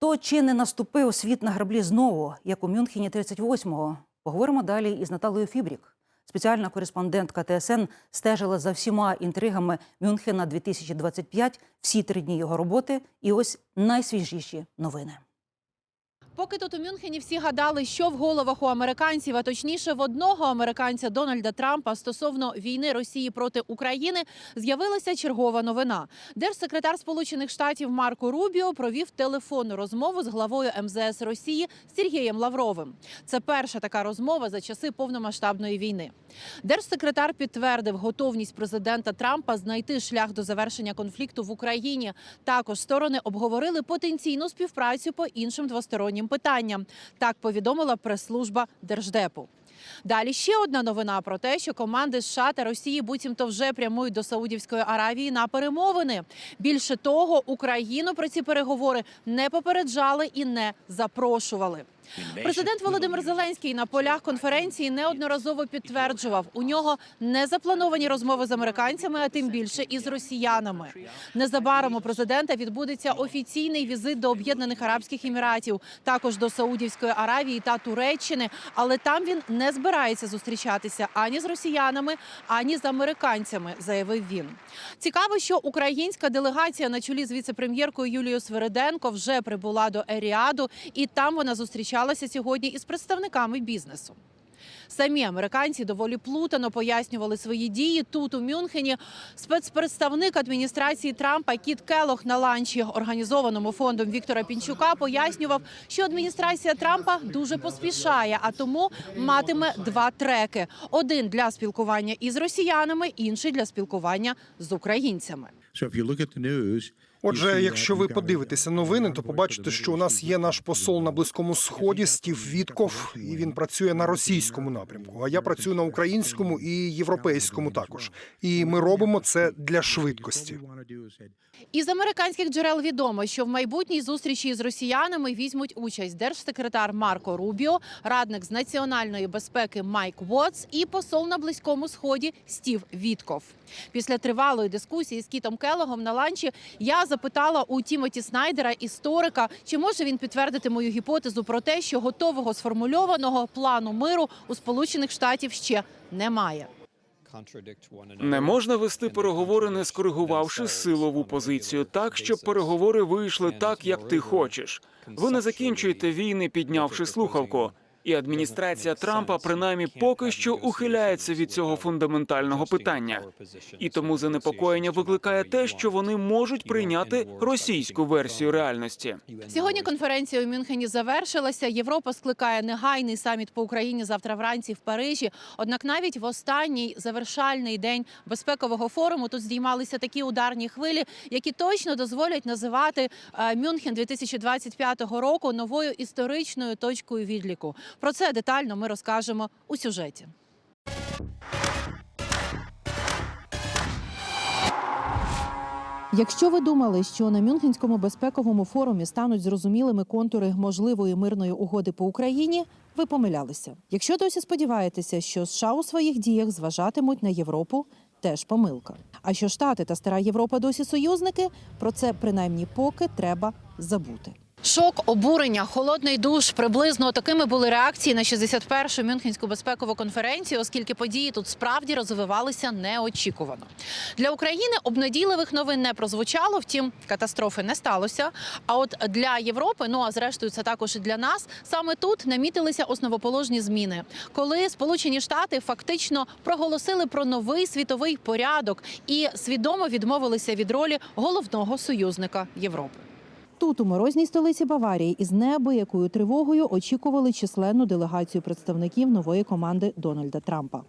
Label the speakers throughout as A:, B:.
A: То чи не наступив світ на граблі знову, як у Мюнхені 38-го? Поговоримо далі із Наталою Фібрік. Спеціальна кореспондентка ТСН стежила за всіма інтригами Мюнхена 2025, всі три дні його роботи. І ось найсвіжіші новини.
B: Поки тут у Мюнхені всі гадали, що в головах у американців, а точніше в одного американця Дональда Трампа стосовно війни Росії проти України, з'явилася чергова новина. Держсекретар Сполучених Штатів Марко Рубіо провів телефонну розмову з главою МЗС Росії Сергієм Лавровим. Це перша така розмова за часи повномасштабної війни. Держсекретар підтвердив готовність президента Трампа знайти шлях до завершення конфлікту в Україні. Також сторони обговорили потенційну співпрацю по іншим двостороннім питанням. Так повідомила прес-служба Держдепу. Далі ще одна новина про те, що команди США та Росії буцімто вже прямують до Саудівської Аравії на перемовини. Більше того, Україну про ці переговори не попереджали і не запрошували. Президент Володимир Зеленський на полях конференції неодноразово підтверджував, у нього не заплановані розмови з американцями, а тим більше із росіянами. Незабаром у президента відбудеться офіційний візит до Об'єднаних Арабських Еміратів, також до Саудівської Аравії та Туреччини. Але там він не збирається зустрічатися ані з росіянами, ані з американцями, заявив він. Цікаво, що українська делегація на чолі з віце-прем'єркою Юлією Свериденко вже прибула до Еріаду, і там вона зустрічалася сьогодні із представниками бізнесу. Самі американці доволі плутано пояснювали свої дії тут у Мюнхені. Спецпредставник адміністрації Трампа Кіт Келох на ланчі, організованому фондом Віктора Пінчука, пояснював, що адміністрація Трампа дуже поспішає, а тому матиме два треки: один для спілкування із росіянами, інший для спілкування з українцями.
C: Отже, якщо ви подивитеся новини, то побачите, що у нас є наш посол на близькому сході Стів Вітков, і він працює на російському напрямку. А я працюю на українському і європейському також. І ми робимо це для швидкості.
B: Із американських джерел відомо, що в майбутній зустрічі з росіянами візьмуть участь держсекретар Марко Рубіо, радник з національної безпеки Майк Вотс і посол на близькому сході Стів Вітков. Після тривалої дискусії з Кітом Келогом на ланчі я запитала у Тімоті Снайдера, історика, чи може він підтвердити мою гіпотезу про те, що готового сформульованого плану миру у Сполучених Штатів ще немає.
D: Не можна вести переговори, не скоригувавши силову позицію так, щоб переговори вийшли так, як ти хочеш. Ви не закінчуєте війни, піднявши слухавку. І адміністрація Трампа принаймні поки що ухиляється від цього фундаментального питання. І тому занепокоєння викликає те, що вони можуть прийняти російську версію реальності.
B: Сьогодні конференція у Мюнхені завершилася. Європа скликає негайний саміт по Україні завтра вранці в Парижі. Однак, навіть в останній завершальний день безпекового форуму тут здіймалися такі ударні хвилі, які точно дозволять називати е, Мюнхен 2025 року новою історичною точкою відліку. Про це детально ми розкажемо у сюжеті. Якщо ви думали, що на Мюнхенському безпековому форумі стануть зрозумілими контури можливої мирної угоди по Україні, ви помилялися. Якщо досі сподіваєтеся, що США у своїх діях зважатимуть на Європу, теж помилка. А що Штати та стара Європа досі союзники, про це принаймні поки треба забути. Шок, обурення, холодний душ. Приблизно такими були реакції на 61-шу Мюнхенську безпекову конференцію, оскільки події тут справді розвивалися неочікувано. Для України обнадійливих новин не прозвучало, втім, катастрофи не сталося. А от для Європи, ну а зрештою, це також і для нас, саме тут намітилися основоположні зміни, коли Сполучені Штати фактично проголосили про новий світовий порядок і свідомо відмовилися від ролі головного союзника Європи. Тут, у морозній столиці Баварії, із неабиякою тривогою очікували численну делегацію представників нової команди Дональда Трампа.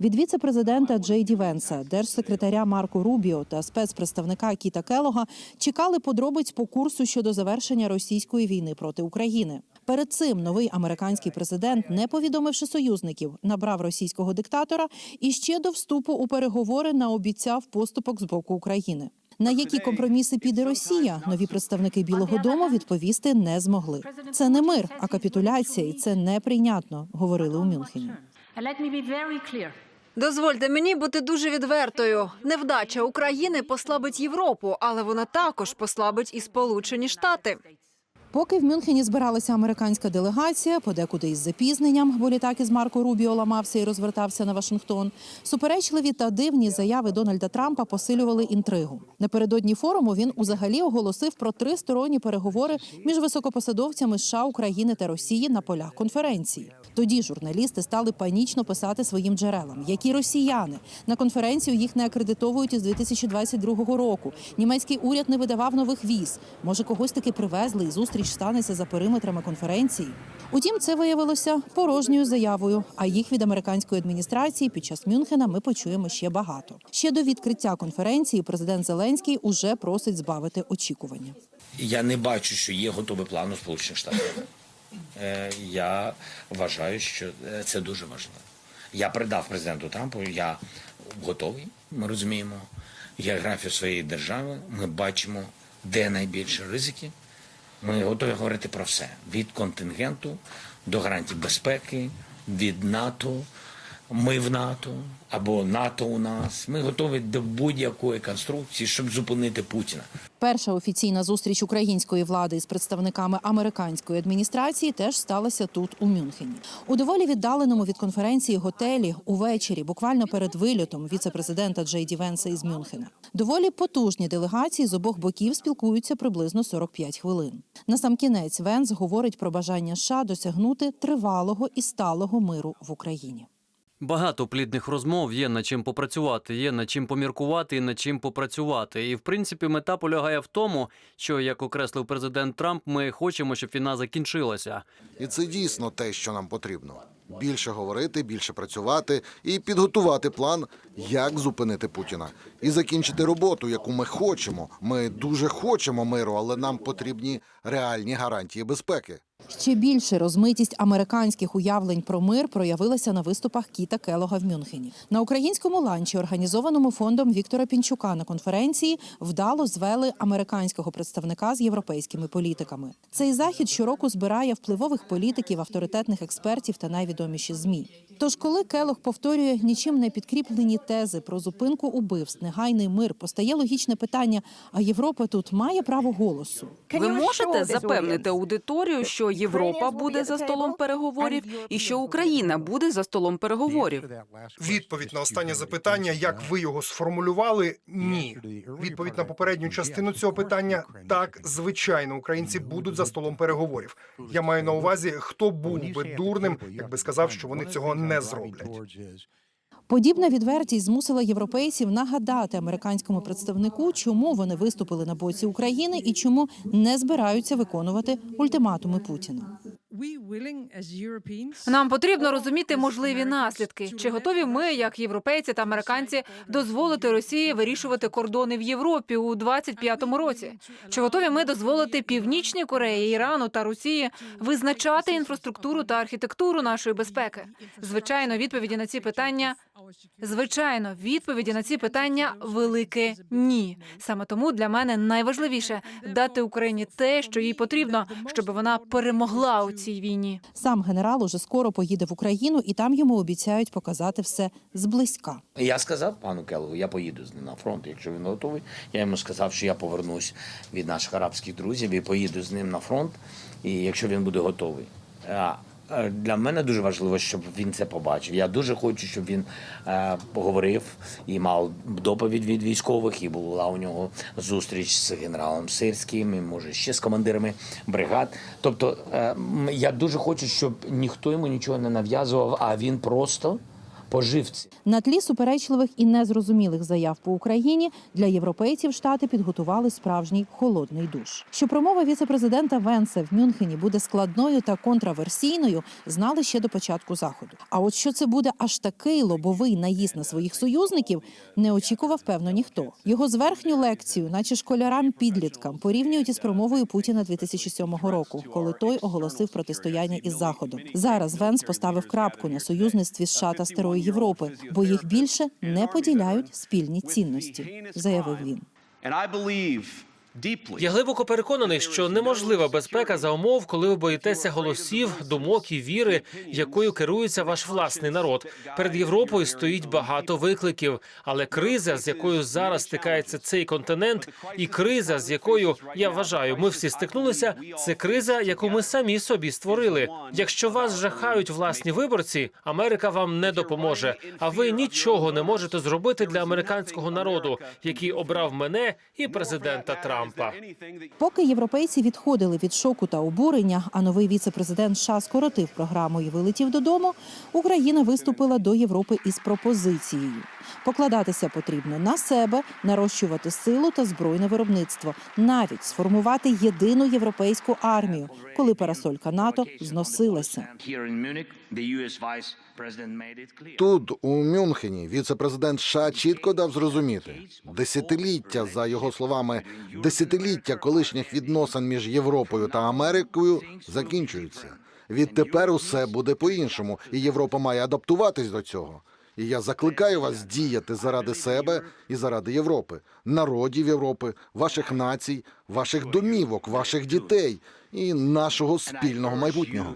B: Від віце-президента Джей Ді Венса, держсекретаря Марко Рубіо та спецпредставника Кіта Келога чекали подробиць по курсу щодо завершення російської війни проти України. Перед цим новий американський президент, не повідомивши союзників, набрав російського диктатора і ще до вступу у переговори наобіцяв поступок з боку України. На які компроміси піде Росія, нові представники Білого Дому відповісти не змогли. Це не мир, а капітуляція, і це неприйнятно, говорили у Мюнхені.
E: Дозвольте мені бути дуже відвертою. Невдача України послабить Європу, але вона також послабить і Сполучені Штати.
B: Поки в Мюнхені збиралася американська делегація, подекуди із запізненням, бо літак із Марко Рубіо ламався і розвертався на Вашингтон. Суперечливі та дивні заяви Дональда Трампа посилювали інтригу. Напередодні форуму він узагалі оголосив про тристоронні переговори між високопосадовцями США, України та Росії на полях конференції. Тоді журналісти стали панічно писати своїм джерелам, які росіяни на конференцію їх не акредитовують із 2022 року. Німецький уряд не видавав нових віз. Може, когось таки привезли, і зустріч станеться за периметрами конференції. Утім, це виявилося порожньою заявою. А їх від американської адміністрації під час Мюнхена ми почуємо ще багато. Ще до відкриття конференції президент Зеленський уже просить збавити очікування.
F: Я не бачу, що є готовий план у Сполучених Штатах. Е, Я вважаю, що е, це дуже важливо. Я передав президенту Трампу, я готовий. Ми розуміємо географію своєї держави. Ми бачимо, де найбільше ризики. Ми готові говорити про все: від контингенту до гарантій безпеки, від НАТО. Ми в НАТО або НАТО у нас. Ми готові до будь-якої конструкції, щоб зупинити Путіна.
B: Перша офіційна зустріч української влади із представниками американської адміністрації теж сталася тут, у Мюнхені. У доволі віддаленому від конференції готелі увечері, буквально перед вильотом віце-президента Джей Ді Венса із Мюнхена. Доволі потужні делегації з обох боків спілкуються приблизно 45 хвилин. Насамкінець Венс говорить про бажання США досягнути тривалого і сталого миру в Україні.
G: Багато плідних розмов є над чим попрацювати, є над чим поміркувати і над чим попрацювати. І в принципі, мета полягає в тому, що як окреслив президент Трамп, ми хочемо, щоб війна закінчилася.
H: І це дійсно те, що нам потрібно. Більше говорити, більше працювати і підготувати план, як зупинити Путіна, і закінчити роботу, яку ми хочемо. Ми дуже хочемо миру, але нам потрібні реальні гарантії безпеки.
B: Ще більше розмитість американських уявлень про мир проявилася на виступах Кіта Келога в Мюнхені. На українському ланчі, організованому фондом Віктора Пінчука на конференції, вдало звели американського представника з європейськими політиками. Цей захід щороку збирає впливових політиків, авторитетних експертів та найвідоміші змі. Тож, коли Келог повторює нічим не підкріплені тези про зупинку убивств, негайний мир, постає логічне питання: а Європа тут має право голосу?
I: Ви можете запевнити аудиторію, що Європа буде за столом переговорів і що Україна буде за столом переговорів.
C: Відповідь на останнє запитання, як ви його сформулювали, ні. Відповідь на попередню частину цього питання так, звичайно, українці будуть за столом переговорів. Я маю на увазі, хто був би дурним, якби сказав, що вони цього не зроблять.
B: Подібна відвертість змусила європейців нагадати американському представнику, чому вони виступили на боці України і чому не збираються виконувати ультиматуми Путіна.
I: Нам потрібно розуміти можливі наслідки. Чи готові ми, як європейці та американці, дозволити Росії вирішувати кордони в Європі у 25-му році? Чи готові ми дозволити Північній Кореї, Ірану та Росії визначати інфраструктуру та архітектуру нашої безпеки? Звичайно, відповіді на ці питання звичайно, відповіді на ці питання велике ні. Саме тому для мене найважливіше дати Україні те, що їй потрібно, щоб вона перемогла у цій війні.
B: Сам генерал уже скоро поїде в Україну, і там йому обіцяють показати все зблизька.
F: Я сказав пану Келову, я поїду з ним на фронт, якщо він готовий. Я йому сказав, що я повернусь від наших арабських друзів і поїду з ним на фронт, і якщо він буде готовий. Е, Для мене дуже важливо, щоб він це побачив. Я дуже хочу, щоб він е, поговорив і мав доповідь від військових, і була у нього зустріч з генералом Сирським, і може ще з командирами бригад. Тобто е, я дуже хочу, щоб ніхто йому нічого не нав'язував, а він просто пожив це.
B: На тлі суперечливих і незрозумілих заяв по Україні для європейців штати підготували справжній холодний душ. Що промова віцепрезидента Венса в Мюнхені буде складною та контраверсійною, знали ще до початку заходу. А от що це буде аж такий лобовий наїзд на своїх союзників, не очікував певно ніхто. Його зверхню лекцію, наче школярам підліткам, порівнюють із промовою Путіна 2007 року, коли той оголосив протистояння із заходом. Зараз Венс поставив крапку на союзництві США та старої Європи, бо їх більше не поділяють спільні цінності, заявив він.
J: Я глибоко переконаний, що неможлива безпека за умов, коли ви боїтеся голосів, думок і віри, якою керується ваш власний народ. Перед Європою стоїть багато викликів, але криза, з якою зараз стикається цей континент, і криза, з якою я вважаю, ми всі стикнулися, це криза, яку ми самі собі створили. Якщо вас жахають власні виборці, Америка вам не допоможе. А ви нічого не можете зробити для американського народу, який обрав мене і президента Трампа.
B: Поки європейці відходили від шоку та обурення, а новий віце-президент США скоротив програму і вилетів додому. Україна виступила до Європи із пропозицією: покладатися потрібно на себе, нарощувати силу та збройне виробництво, навіть сформувати єдину європейську армію, коли парасолька НАТО зносилася.
H: Тут, у Мюнхені, віце-президент США чітко дав зрозуміти десятиліття, за його словами, десятиліття колишніх відносин між Європою та Америкою закінчуються. Відтепер усе буде по-іншому, і Європа має адаптуватись до цього. І я закликаю вас діяти заради себе і заради Європи, народів Європи, ваших націй, ваших домівок, ваших дітей і нашого спільного майбутнього.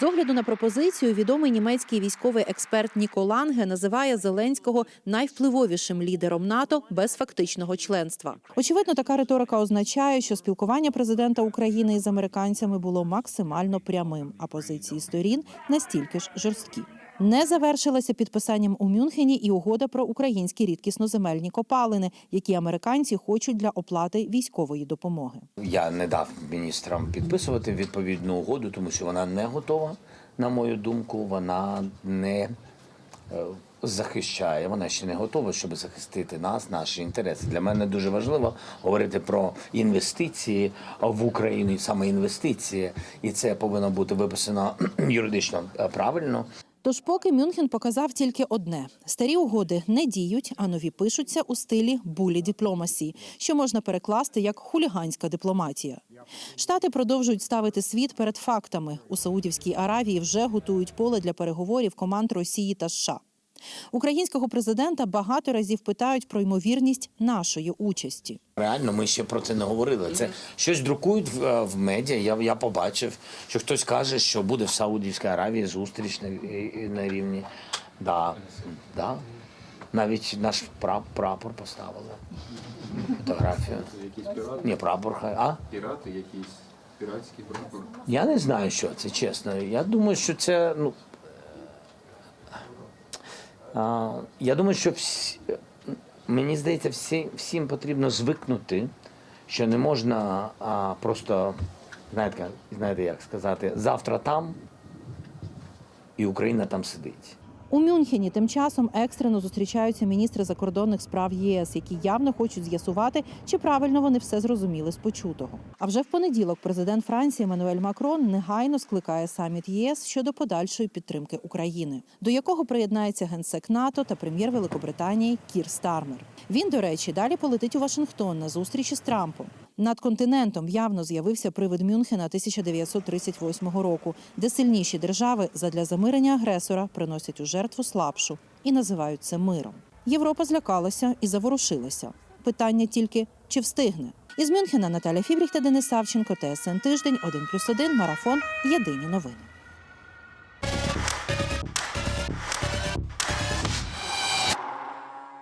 B: З огляду на пропозицію, відомий німецький військовий експерт Ніко Ланге називає Зеленського найвпливовішим лідером НАТО без фактичного членства. Очевидно, така риторика означає, що спілкування президента України із американцями було максимально прямим, а позиції сторін настільки ж жорсткі. Не завершилася підписанням у Мюнхені і угода про українські рідкісноземельні копалини, які американці хочуть для оплати військової допомоги.
F: Я не дав міністрам підписувати відповідну угоду, тому що вона не готова, на мою думку, вона не е, захищає, вона ще не готова, щоб захистити нас, наші інтереси. Для мене дуже важливо говорити про інвестиції в Україну, саме інвестиції, і це повинно бути виписано юридично е, правильно.
B: Тож, поки Мюнхен показав тільки одне: старі угоди не діють, а нові пишуться у стилі булі дипломасі, що можна перекласти як хуліганська дипломатія. Штати продовжують ставити світ перед фактами. У Саудівській Аравії вже готують поле для переговорів команд Росії та США. Українського президента багато разів питають про ймовірність нашої участі.
F: Реально, ми ще про це не говорили. Це щось друкують в, е, в медіа. Я, я побачив, що хтось каже, що буде в Саудівській Аравії зустріч на, на рівні. Да, да. Навіть наш пра- прапор поставили. Фотографію. Ні, прапор хай. А?
K: Пірати якісь піратський прапор.
F: Я не знаю, що це, чесно. Я думаю, що це. Ну, я думаю, що всі, мені здається, всі, всім потрібно звикнути, що не можна а, просто, знаєте, знаєте, як сказати, завтра там, і Україна там сидить.
B: У Мюнхені тим часом екстрено зустрічаються міністри закордонних справ ЄС, які явно хочуть з'ясувати, чи правильно вони все зрозуміли з почутого. А вже в понеділок президент Франції Еммануель Макрон негайно скликає саміт ЄС щодо подальшої підтримки України, до якого приєднається генсек НАТО та прем'єр Великобританії Кір Стармер. Він, до речі, далі полетить у Вашингтон на зустрічі з Трампом. Над континентом явно з'явився привид Мюнхена 1938 року, де сильніші держави задля замирення агресора приносять у жертву слабшу і називають це миром. Європа злякалася і заворушилася. Питання тільки чи встигне. Із Мюнхена Наталя Фібріх та Денис Савченко, ТСН Тиждень, 1+,1, Марафон. Єдині новини.